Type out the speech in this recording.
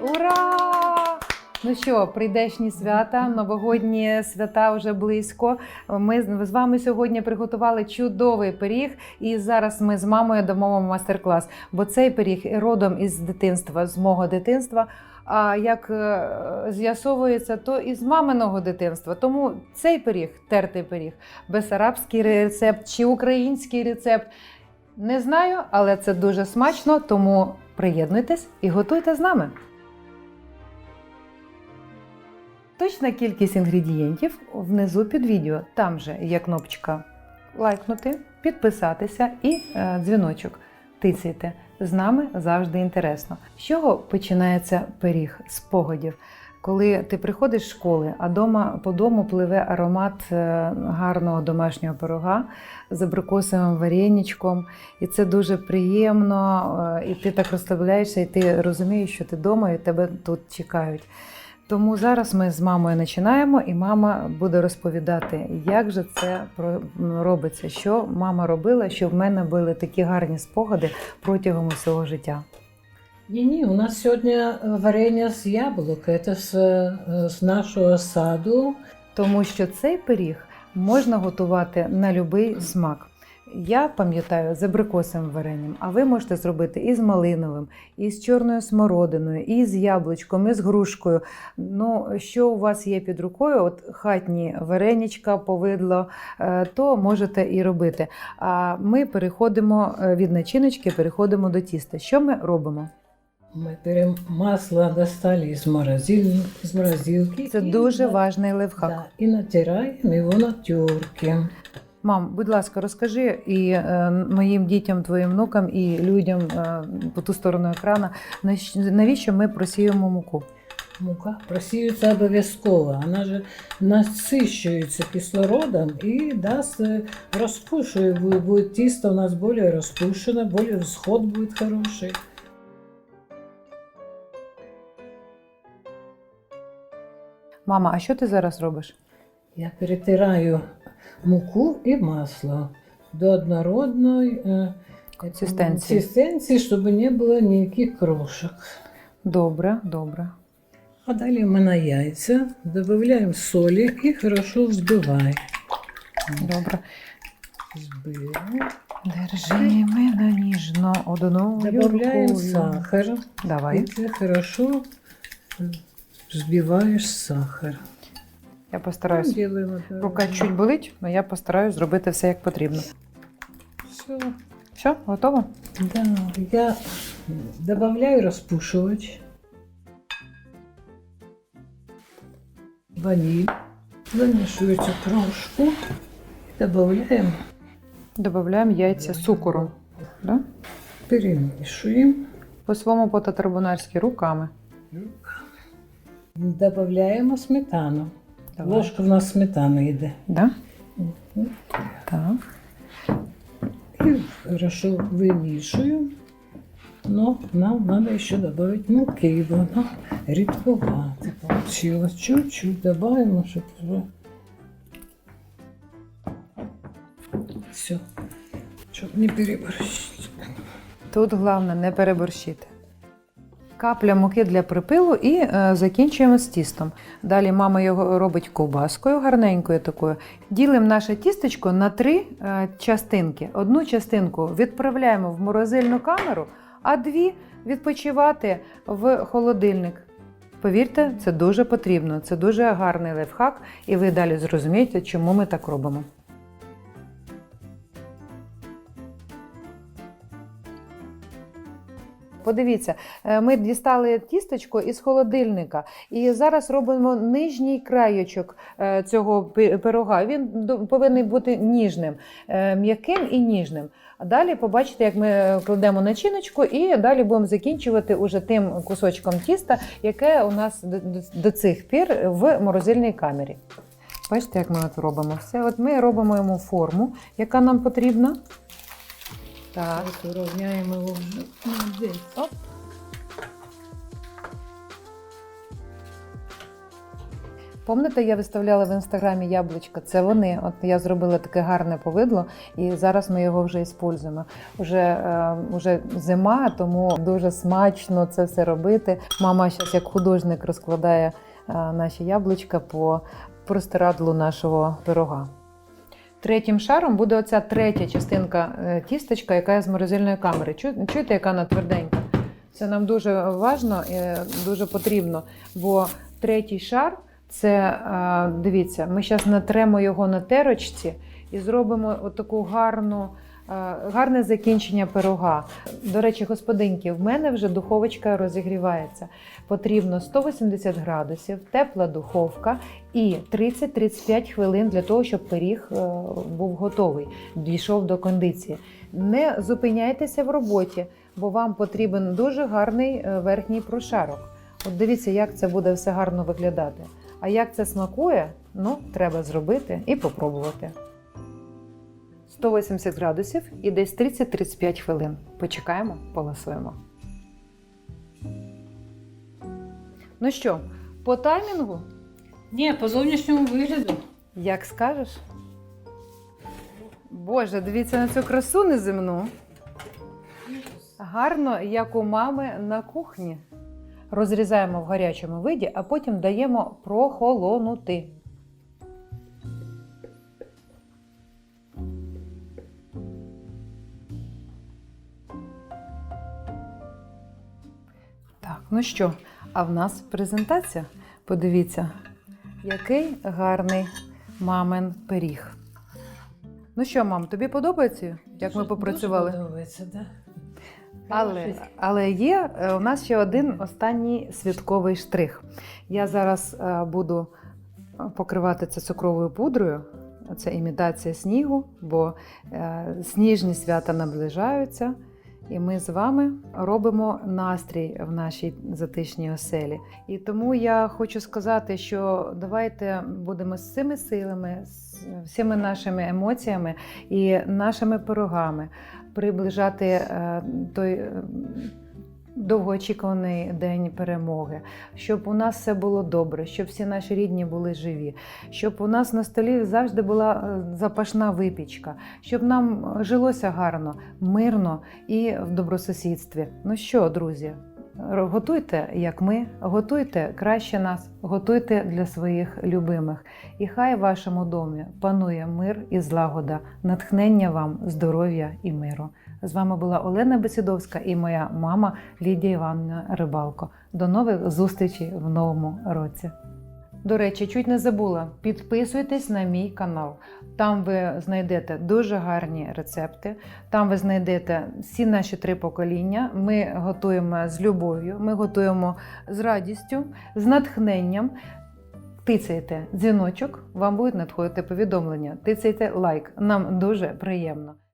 Ура! Ну що, прийдешні свята, новогодні свята вже близько. Ми з вами сьогодні приготували чудовий пиріг, і зараз ми з мамою дамо майстер-клас. Бо цей пиріг родом із дитинства, з мого дитинства. А як е, з'ясовується, то із маминого дитинства. Тому цей пиріг, тертий пиріг, бесарабський рецепт чи український рецепт. Не знаю, але це дуже смачно, тому приєднуйтесь і готуйте з нами. Точна кількість інгредієнтів внизу під відео. Там же є кнопочка лайкнути, підписатися і е, дзвіночок. Тицяйте. З нами завжди інтересно. З чого починається пиріг з погодів? Коли ти приходиш з школи, а дома по дому пливе аромат е, гарного домашнього пирога з абрикосовим вареничком, і це дуже приємно. е, І ти так розслабляєшся, і ти розумієш, що ти вдома, і тебе тут чекають. Тому зараз ми з мамою починаємо, і мама буде розповідати, як же це робиться, що мама робила, щоб в мене були такі гарні спогади протягом усього життя. Ні-ні, у нас сьогодні е, варення з яблук. Це з, е, з нашого саду. Тому що цей пиріг можна готувати на будь-який смак. Я пам'ятаю з абрикосовим варенням, а ви можете зробити і з малиновим, і з чорною смородиною, і з яблучком, і з грушкою. Ну, що у вас є під рукою, от хатні вареничка, повидло, е, то можете і робити. А ми переходимо е, від начиночки, переходимо до тіста. Що ми робимо? Ми беремо масло, достали з, морозиль... з морозилки. Це дуже важний лайфхак. Да, і натираємо його на терки. Мам, будь ласка, розкажи і е, моїм дітям, твоїм внукам, і людям е, по ту сторону екрана, навіщо ми просіємо муку? Мука просіюється обов'язково. Вона ж насищується кислородом і дасть е, розпушує. Буде, тісто у нас більш розпушене, більш всход буде хороший. Мама, а що ти зараз робиш? Я перетираю муку і масло до однородної е, Консистенції. консистенції, щоб не було ніяких крошок. Добре, добре. А далі ми на яйця додаємо солі і хорошо взбиваємо. Добре. Збиваємо. Держи мене ніжно Додаємо рукою. сахар. І ти хорошо взбиваєш сахар. Я постараюсь. Ділимо так. Рука чуть болить, але я постараюсь зробити все як потрібно. Все. Все, готово? Да, я добавляю розпушувач. Ваниль. Крошку. І додаємо. Додаємо яйця цукору. Да? Перемішуємо. По своєму по-татарбунарськи руками. Додаємо сметану. Давай. Ложка в нас сметани йде. Да? Мгм. Так. І хорошо вимішуємо. Но нам треба ще додати муки, воно рідкувати получилось. Чуть-чуть додаємо, щоб вже все. Щоб не переборщити. Тут головне не переборщити. Капля муки для припилу і е, закінчуємо з тістом. Далі мама його робить ковбаскою, гарненькою такою. Ділимо наше тістечко на три е, частинки. Одну частинку відправляємо в морозильну камеру, а дві відпочивати в холодильник. Повірте, це дуже потрібно. Це дуже гарний лайфхак, і ви далі зрозумієте, чому ми так робимо. Подивіться, е, ми дістали тістечко із холодильника, і зараз робимо нижній краєчок е, цього пирога. Він повинен бути ніжним, е, м'яким і ніжним. Далі побачите, як ми кладемо начиночку, і далі будемо закінчувати уже тим кусочком тіста, яке у нас до цих пір в морозильній камері. Бачите, як ми от робимо все. От ми робимо йому форму, яка нам потрібна. Так. Ось урівняємо його. Молодець. Оп. Пам'ятаєте, я виставляла в інстаграмі яблучка. Це вони. От я зробила таке гарне повидло, і зараз ми його вже іспользуємо. Уже, е, уже зима, тому дуже смачно це все робити. Мама зараз як художник розкладає е, наші яблучка по простирадлу нашого пирога. Третім шаром буде оця третя частинка е, тістечка, яка є з морозильної камери. Чу- Чуєте, яка вона тверденька? Це нам дуже важно і дуже потрібно, бо третій шар це е, дивіться, ми зараз натремо його на терочці і зробимо отаку гарну. Е, Гарне закінчення пирога. До речі, господинки, в мене вже духовочка розігрівається. Потрібно 180 градусів, тепла духовка і 30-35 хвилин для того, щоб пиріг е, був готовий, дійшов до кондиції. Не зупиняйтеся в роботі, бо вам потрібен дуже гарний е, верхній прошарок. От дивіться, як це буде все гарно виглядати. А як це смакує, ну, треба зробити і попробувати. 180 градусів і десь 30-35 хвилин. Почекаємо, поласуємо. Ну що, по таймінгу, Ні, по зовнішньому вигляду. як скажеш? Боже, дивіться на цю красу неземну. Гарно, як у мами на кухні. Розрізаємо в гарячому виді, а потім даємо прохолонути. Ну що, а в нас презентація. Подивіться, який гарний мамин пиріг. Ну що, мам, тобі подобається, як ми попрацювали? Дуже подобається, да. Але, але є е, у нас ще один останній святковий штрих. Я зараз е, буду покривати це цукровою пудрою. Це імітація снігу, бо е, сніжні свята наближаються, і ми з вами робимо настрій в нашій затишній оселі. І тому я хочу сказати, що давайте будемо з цими силами, з всіми нашими емоціями і нашими пирогами приближати е, той е, довгоочікуваний день перемоги, щоб у нас все було добре, щоб всі наші рідні були живі, щоб у нас на столі завжди була е, запашна випічка, щоб нам жилося гарно, мирно і в добросусідстві. Ну що, друзі? Готуйте, як ми, готуйте краще нас, готуйте для своїх любимих. І хай в вашому домі панує мир і злагода, натхнення вам, здоров'я і миру. З вами була Олена Бесідовська і моя мама Лідія Івановна Рибалко. До нових зустрічей в новому році. До речі, чуть не забула. Підписуйтесь на мій канал. Там ви знайдете дуже гарні рецепти. Там ви знайдете всі наші три покоління. Ми готуємо з любов'ю, ми готуємо з радістю, з натхненням. Тицяйте дзвіночок, вам будуть надходити повідомлення. Тицяйте лайк. Нам дуже приємно.